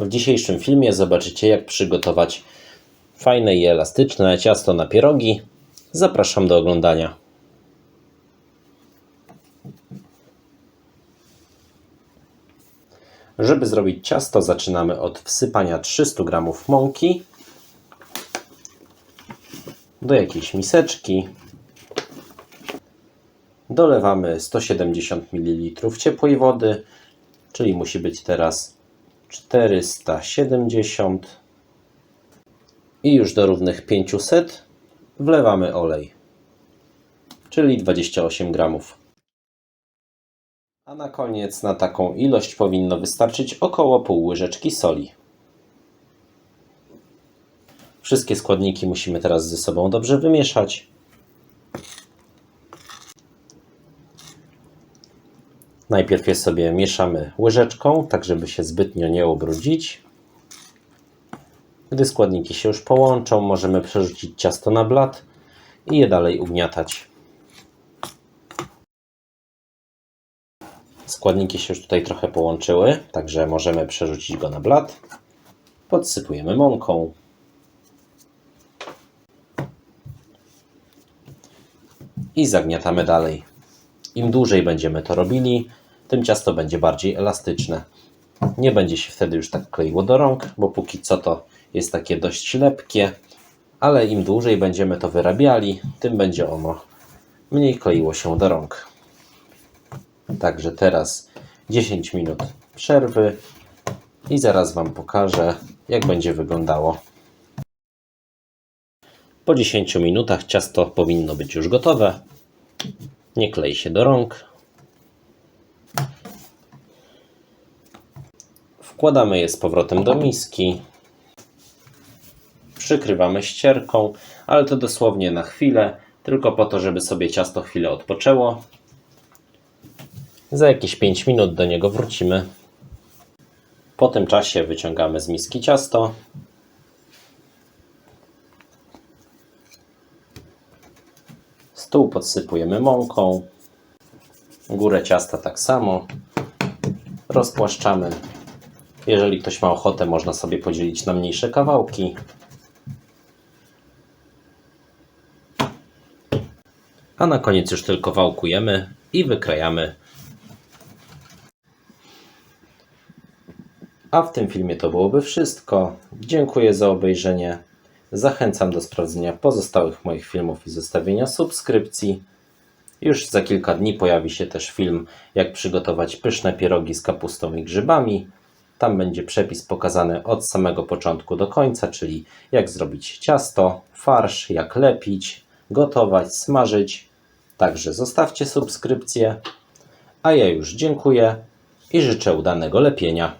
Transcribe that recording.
W dzisiejszym filmie zobaczycie jak przygotować fajne i elastyczne ciasto na pierogi. Zapraszam do oglądania. Żeby zrobić ciasto zaczynamy od wsypania 300 g mąki do jakiejś miseczki. Dolewamy 170 ml ciepłej wody, czyli musi być teraz 470 i już do równych 500 wlewamy olej, czyli 28 gramów. A na koniec na taką ilość powinno wystarczyć około pół łyżeczki soli. Wszystkie składniki musimy teraz ze sobą dobrze wymieszać. Najpierw je sobie mieszamy łyżeczką, tak żeby się zbytnio nie ubrudzić. Gdy składniki się już połączą, możemy przerzucić ciasto na blat i je dalej ugniatać. Składniki się już tutaj trochę połączyły, także możemy przerzucić go na blat. Podsypujemy mąką. I zagniatamy dalej. Im dłużej będziemy to robili, tym ciasto będzie bardziej elastyczne. Nie będzie się wtedy już tak kleiło do rąk, bo póki co to jest takie dość lepkie, ale im dłużej będziemy to wyrabiali, tym będzie ono mniej kleiło się do rąk. Także teraz 10 minut przerwy i zaraz Wam pokażę, jak będzie wyglądało. Po 10 minutach ciasto powinno być już gotowe. Nie klei się do rąk. Wkładamy je z powrotem do miski. Przykrywamy ścierką, ale to dosłownie na chwilę, tylko po to, żeby sobie ciasto chwilę odpoczęło. Za jakieś 5 minut do niego wrócimy. Po tym czasie wyciągamy z miski ciasto. Stół podsypujemy mąką. Górę ciasta tak samo. Rozpłaszczamy. Jeżeli ktoś ma ochotę, można sobie podzielić na mniejsze kawałki. A na koniec już tylko wałkujemy i wykrajamy. A w tym filmie to byłoby wszystko. Dziękuję za obejrzenie. Zachęcam do sprawdzenia pozostałych moich filmów i zostawienia subskrypcji. Już za kilka dni pojawi się też film, jak przygotować pyszne pierogi z kapustą i grzybami. Tam będzie przepis pokazany od samego początku do końca, czyli jak zrobić ciasto, farsz, jak lepić, gotować, smażyć. Także zostawcie subskrypcję. A ja już dziękuję i życzę udanego lepienia.